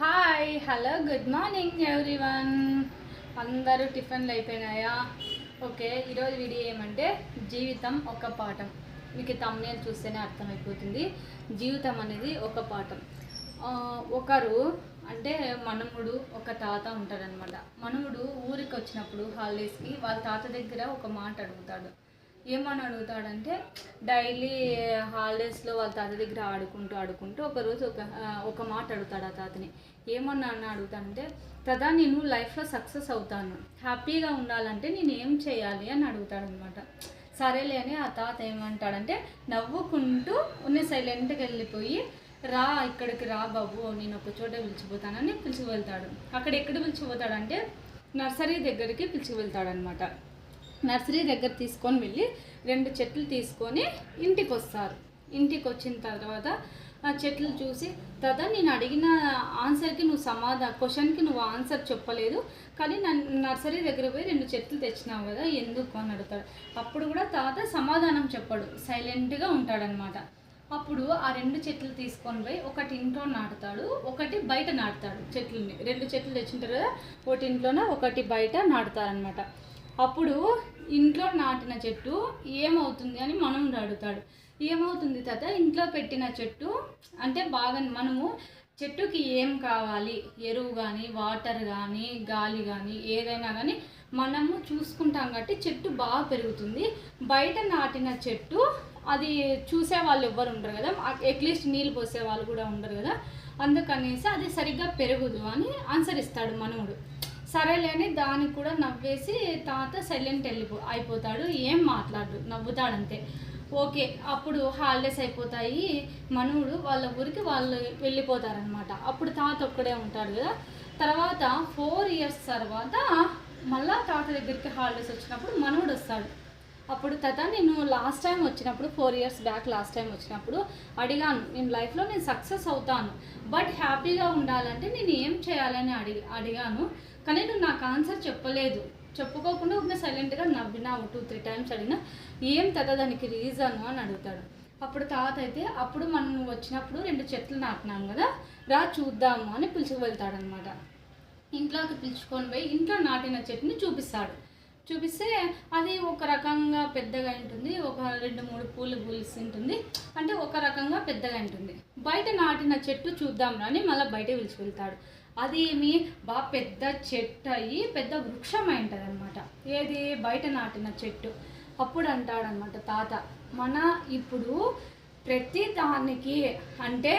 Hi hello good morning everyone అందరూ టిఫిన్లు అయిపోయినాయా? ఓకే ఈరోజు వీడియో ఏమంటే జీవితం ఒక పాఠం. మీకు తమ్నేల్ చూస్తేనే అర్థమైపోతుంది. జీవితం అనేది ఒక పాఠం. ఒకరు అంటే మనముడు ఒక తాత ఉంటాడనమాట మనముడు ఊరికి వచ్చినప్పుడు హాలిడేస్కి వాళ్ళ తాత దగ్గర ఒక మాట అడుగుతాడు. ఏమని అడుగుతాడంటే డైలీ హాలిడేస్లో వాళ్ళ తాత దగ్గర ఆడుకుంటూ ఆడుకుంటూ ఒకరోజు ఒక ఒక మాట అడుగుతాడు ఆ తాతని. ఏమన్నా అని అడుగుతాడంటే తదా నేను లైఫ్లో సక్సెస్ అవుతాను. హ్యాపీగా ఉండాలంటే నేను ఏం చేయాలి? అని అడుగుతాడనమాట. సరేలే అని ఆ తాత ఏమంటాడంటే నవ్వుకుంటూ ఉన్న సైలెంట్గా వెళ్ళిపోయి రా ఇక్కడికి రా బాబు నేను ఒక చోట పిలిచిపోతానని పిలిచి వెళ్తాడు అక్కడ ఎక్కడ పిలిచిపోతాడంటే నర్సరీ దగ్గరికి పిలిచి వెళ్తాడనమాట నర్సరీ దగ్గర తీసుకొని వెళ్ళి రెండు చెట్లు తీసుకొని ఇంటికి వస్తారు ఇంటికి వచ్చిన తర్వాత ఆ చెట్లు చూసి దాదా నేను అడిగిన ఆన్సర్కి నువ్వు సమాధా క్వశ్చన్కి నువ్వు ఆన్సర్ చెప్పలేదు. కానీ నన్ను నర్సరీ దగ్గర పోయి రెండు చెట్లు తెచ్చినావు కదా ఎందుకు? అని అడుగుతాడు. అప్పుడు కూడా తాత సమాధానం చెప్పాడు. సైలెంట్గా ఉంటాడనమాట అప్పుడు ఆ రెండు చెట్లు తీసుకొని పోయి ఒకటి ఇంట్లో నాటుతాడు ఒకటి బయట నాటుతాడు చెట్లని. రెండు చెట్లు తెచ్చింటారు కదా ఒకటి ఇంట్లోనే ఒకటి బయట నాటుతారనమాట అప్పుడు ఇంట్లో నాటిన చెట్టు ఏమవుతుంది అని మనం అడుగుతాడు. ఏమవుతుంది తాత? ఇంట్లో పెట్టిన చెట్టు అంటే బాగా మనము చెట్టుకి ఏం కావాలి? ఎరువు కానీ వాటర్ కానీ గాలి కానీ ఏదైనా కానీ మనము చూసుకుంటాం కాబట్టి చెట్టు బాగా పెరుగుతుంది. బయట నాటిన చెట్టు అది చూసే వాళ్ళు ఎవ్వరు ఉండరు కదా. అట్లీస్ట్ నీళ్ళు పోసే వాళ్ళు కూడా ఉండరు కదా. అందుకనేసి అది సరిగ్గా పెరుగుదు అని ఆన్సర్ ఇస్తాడు మనవుడు. సరేలేని దానికి కూడా నవ్వేసి తాత సైలెంట్ వెళ్ళిపో అయిపోతాడు. ఏం మాట్లాడు నవ్వుతాడంతే. ఓకే అప్పుడు హాలిడేస్ అయిపోతాయి. మనవుడు వాళ్ళ ఊరికి వాళ్ళు వెళ్ళిపోతారనమాట అప్పుడు తాత ఒక్కడే ఉంటాడు కదా. తర్వాత ఫోర్ ఇయర్స్ తర్వాత మళ్ళా తాత దగ్గరికి హాలిడేస్ వచ్చినప్పుడు మనవుడు వస్తాడు. అప్పుడు తత నేను లాస్ట్ టైం వచ్చినప్పుడు four years back last time వచ్చినప్పుడు అడిగాను నేను లైఫ్లో నేను సక్సెస్ అవుతాను బట్ హ్యాపీగా ఉండాలంటే నేను ఏం చేయాలని అడిగి అడిగాను. కానీ నువ్వు నాకు ఆన్సర్ చెప్పలేదు. చెప్పుకోకుండా ఉన్న సైలెంట్గా నవ్వినావు టూ త్రీ టైమ్స్ అడిగినా ఏం తత దానికి రీజను అని అడుగుతాడు. అప్పుడు తాత అయితే అప్పుడు మనం వచ్చినప్పుడు రెండు చెట్లు నాటినాం కదా రా చూద్దాము అని పిలుచుకు వెళ్తాడనమాట ఇంట్లోకి పిలుచుకొని పోయి ఇంట్లో నాటిన చెట్టుని చూపిస్తాడు. చూపిస్తే అది ఒక రకంగా పెద్దగా ఉంటుంది. ఒక రెండు మూడు పూలు పూలిసి ఉంటుంది. అంటే ఒక రకంగా పెద్దగా ఉంటుంది. బయట నాటిన చెట్టు చూద్దాం అని మళ్ళీ బయట పిలిచి వెళ్తాడు అది ఏమి? బాగా పెద్ద చెట్టు అయ్యి పెద్ద వృక్షం అయి ఉంటుంది అనమాట ఏది? బయట నాటిన చెట్టు. అప్పుడు అంటాడనమాట తాత మన ఇప్పుడు ప్రతి దానికి అంటే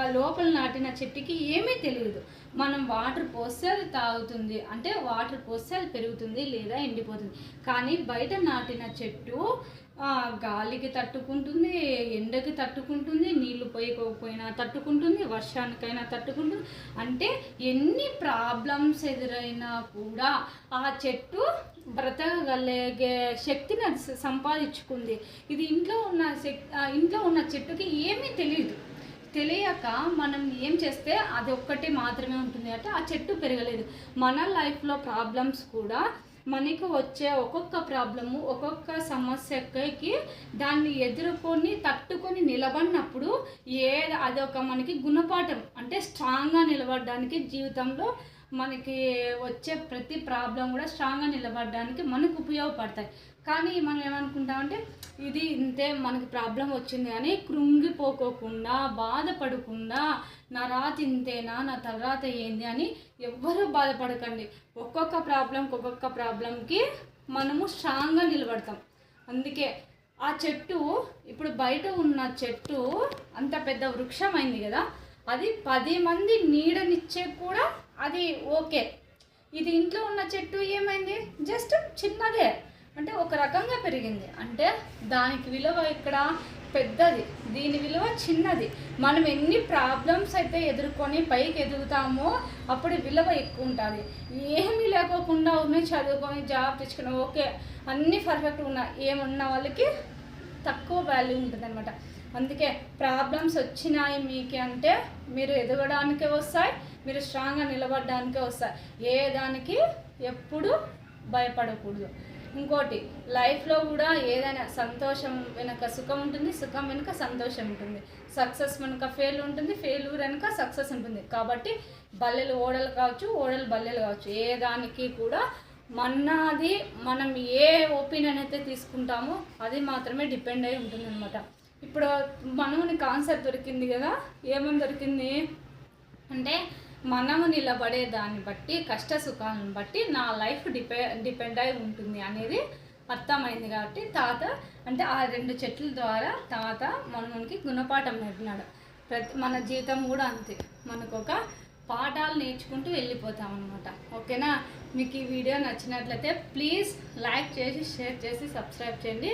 లోపల నాటిన చెట్టుకి ఏమీ తెలియదు. మనం వాటర్ పోస్తే అది తాగుతుంది. అంటే వాటర్ పోస్తే అది పెరుగుతుంది లేదా ఎండిపోతుంది. కానీ బయట నాటిన చెట్టు ఆ, గాలికి తట్టుకుంటుంది ఎండకి తట్టుకుంటుంది నీళ్ళు పోయకపోయినా తట్టుకుంటుంది వర్షానికైనా తట్టుకుంటుంది. అంటే ఎన్ని ప్రాబ్లమ్స్ ఎదురైనా కూడా ఆ చెట్టు బ్రతకగలిగే శక్తిని అది సంపాదించుకుంది. ఇది ఇంట్లో ఉన్న శక్తి ఇంట్లో ఉన్న చెట్టుకి ఏమీ తెలియదు. తెలియక మనం ఏం చేస్తే అది ఒక్కటి మాత్రమే ఉంటుంది అంటే ఆ చెట్టు పెరగలేదు. మన లైఫ్లో ప్రాబ్లమ్స్ కూడా మనకి వచ్చే ఒక్కొక్క ప్రాబ్లము ఒక్కొక్క సమస్యకి దాన్ని ఎదుర్కొని తట్టుకొని నిలబడినప్పుడు ఏ అదొక మనకి గుణపాఠం. అంటే స్ట్రాంగ్గా నిలబడడానికి జీవితంలో మనకి వచ్చే ప్రతి ప్రాబ్లం కూడా స్ట్రాంగ్గా నిలబడడానికి మనకు ఉపయోగపడతాయి. కానీ మనం ఏమనుకుంటామంటే ఇది ఇంతే మనకి ప్రాబ్లం వచ్చింది అని కృంగిపోకోకుండా బాధపడకుండా నా రాత ఇంతేనా నా తర్వాత ఏంది అని ఎవ్వరూ బాధపడకండి. ఒక్కొక్క ప్రాబ్లంకి ఒక్కొక్క ప్రాబ్లంకి మనము స్ట్రాంగ్గా నిలబడతాం. అందుకే ఆ చెట్టు ఇప్పుడు బయట ఉన్న చెట్టు అంత పెద్ద వృక్షమైంది కదా అది పది మంది నీడనిచ్చే కూడా అది ఓకే. ఇది ఇంట్లో ఉన్న చెట్టు ఏమైంది? జస్ట్ చిన్నదే. అంటే ఒక రకంగా పెరిగింది. అంటే దానికి విలువ ఇక్కడ పెద్దది. దీని విలువ చిన్నది. మనం ఎన్ని ప్రాబ్లమ్స్ అయితే ఎదుర్కొని పైకి ఎదుగుతామో అప్పుడు విలువ ఎక్కువ ఉంటుంది. ఏమీ లేకోకుండా ఉన్నాయి చదువుకొని జాబ్ తెచ్చుకుని ఓకే అన్నీ పర్ఫెక్ట్ ఉన్నా ఏమున్న వాళ్ళకి తక్కువ వాల్యూ ఉంటుంది అనమాట అందుకే ప్రాబ్లమ్స్ వచ్చినాయి మీకు అంటే మీరు ఎదగడానికే వస్తాయి మీరు స్ట్రాంగ్గా నిలబడడానికే వస్తాయి. ఏ దానికి ఎప్పుడు భయపడకూడదు. ఇంకోటి లైఫ్లో కూడా ఏదైనా సంతోషం వెనక సుఖం ఉంటుంది సుఖం వెనుక సంతోషం ఉంటుంది. సక్సెస్ వెనుక ఫెయిల్ ఉంటుంది ఫెయిల్యూర్ వెనుక సక్సెస్ ఉంటుంది. కాబట్టి బల్లెలు ఓడలు కావచ్చు ఓడలు బల్లెలు కావచ్చు ఏ దానికి కూడా మనది మనం ఏ ఒపీనియన్ అయితే తీసుకుంటామో అది మాత్రమే డిపెండ్ అయి ఉంటుంది అనమాట ఇప్పుడు మనముని కాన్సెప్ట్ దొరికింది కదా ఏమని దొరికింది? అంటే మనము నిలబడే దాన్ని బట్టి కష్ట సుఖాలను బట్టి నా లైఫ్ డిపె డిపెండ్ అయి ఉంటుంది అనేది అర్థమైంది కాబట్టి తాత అంటే ఆ రెండు చెట్ల ద్వారా తాత మనకి గుణపాఠం నేర్పినాడు. ప్రతి మన జీవితం కూడా అంతే. మనకు ఒక పాఠాలు నేర్చుకుంటూ వెళ్ళిపోతాం అనమాట ఓకేనా? మీకు ఈ వీడియో నచ్చినట్లయితే ప్లీజ్ లైక్ చేసి షేర్ చేసి సబ్స్క్రైబ్ చేయండి.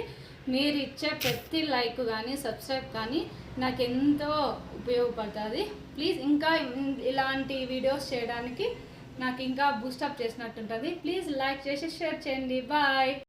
మీరు ఇచ్చే ప్రతి లైక్ కానీ సబ్స్క్రైబ్ కానీ నాకు ఎంతో ఉపయోగపడుతుంది. ప్లీజ్ ఇంకా ఇలాంటి వీడియోస్ చేయడానికి నాకు ఇంకా బూస్టప్ చేసినట్టుంటుంది. ప్లీజ్ లైక్ చేసి షేర్ చేయండి. బాయ్.